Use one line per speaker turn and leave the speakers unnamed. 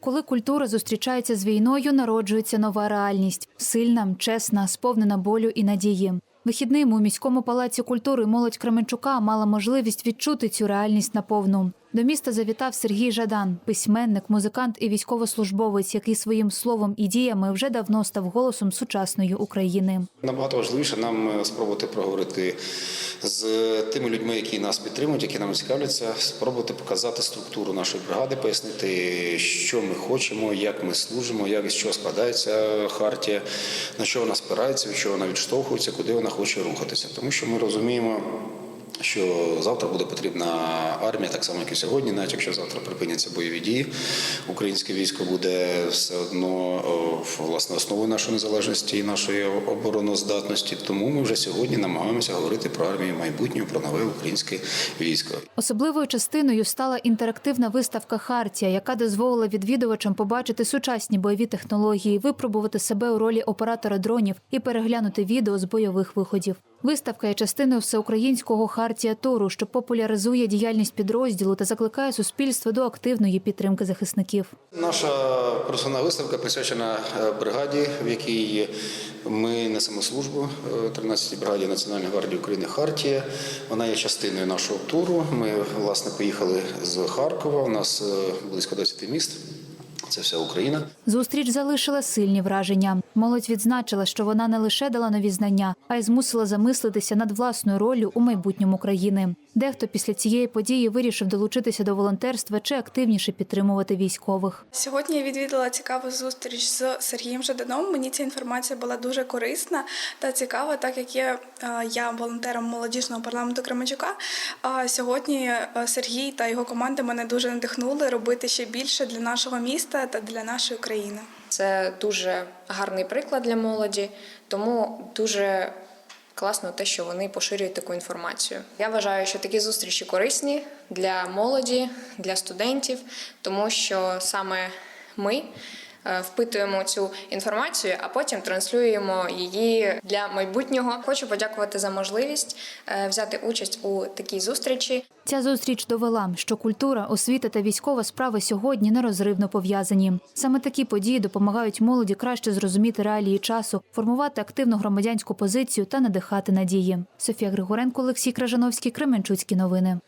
Коли культура зустрічається з війною, народжується нова реальність сильна, чесна, сповнена болю і надії. Вихідним у міському палаці культури молодь Кременчука мала можливість відчути цю реальність наповну. До міста завітав Сергій Жадан, письменник, музикант і військовослужбовець, який своїм словом і діями вже давно став голосом сучасної України.
Набагато важливіше нам е, спробувати проговорити з тими людьми, які нас підтримують, які нам цікавляться, спробувати показати структуру нашої бригади, пояснити, що ми хочемо, як ми служимо, як з чого складається хартія, на що вона спирається, від чого вона відштовхується, куди вона хоче рухатися. Тому що ми розуміємо. Що завтра буде потрібна армія, так само як і сьогодні, навіть якщо завтра припиняться бойові дії, українське військо буде все одно власне основою нашої незалежності і нашої обороноздатності. Тому ми вже сьогодні намагаємося говорити про армію майбутнього, про нове українське військо.
Особливою частиною стала інтерактивна виставка Хартія, яка дозволила відвідувачам побачити сучасні бойові технології, випробувати себе у ролі оператора дронів і переглянути відео з бойових виходів. Виставка є частиною всеукраїнського Хартія Туру, що популяризує діяльність підрозділу та закликає суспільство до активної підтримки захисників.
Наша персональна виставка присвячена е, бригаді, в якій ми несемо службу е, 13-й бригаді Національної гвардії України Хартія. Вона є частиною нашого туру. Ми власне поїхали з Харкова. У нас е, близько 10 міст. Це вся Україна.
Зустріч залишила сильні враження. Молодь відзначила, що вона не лише дала нові знання, а й змусила замислитися над власною роллю у майбутньому країни. Дехто після цієї події вирішив долучитися до волонтерства чи активніше підтримувати військових.
Сьогодні я відвідала цікаву зустріч з Сергієм Жаданом. Мені ця інформація була дуже корисна та цікава, так як є е, я волонтером молодіжного парламенту Кременчука. А сьогодні е, Сергій та його команда мене дуже надихнули робити ще більше для нашого міста та для нашої країни.
Це дуже гарний приклад для молоді, тому дуже класно те, що вони поширюють таку інформацію. Я вважаю, що такі зустрічі корисні для молоді, для студентів, тому що саме ми впитуємо цю інформацію, а потім транслюємо її для майбутнього. Хочу подякувати за можливість е, взяти участь у такій зустрічі.
Ця зустріч довела, що культура, освіта та військова справи сьогодні нерозривно пов'язані. Саме такі події допомагають молоді краще зрозуміти реалії часу, формувати активну громадянську позицію та надихати надії. Софія Григоренко, Олексій Кражановський, Кременчуцькі новини.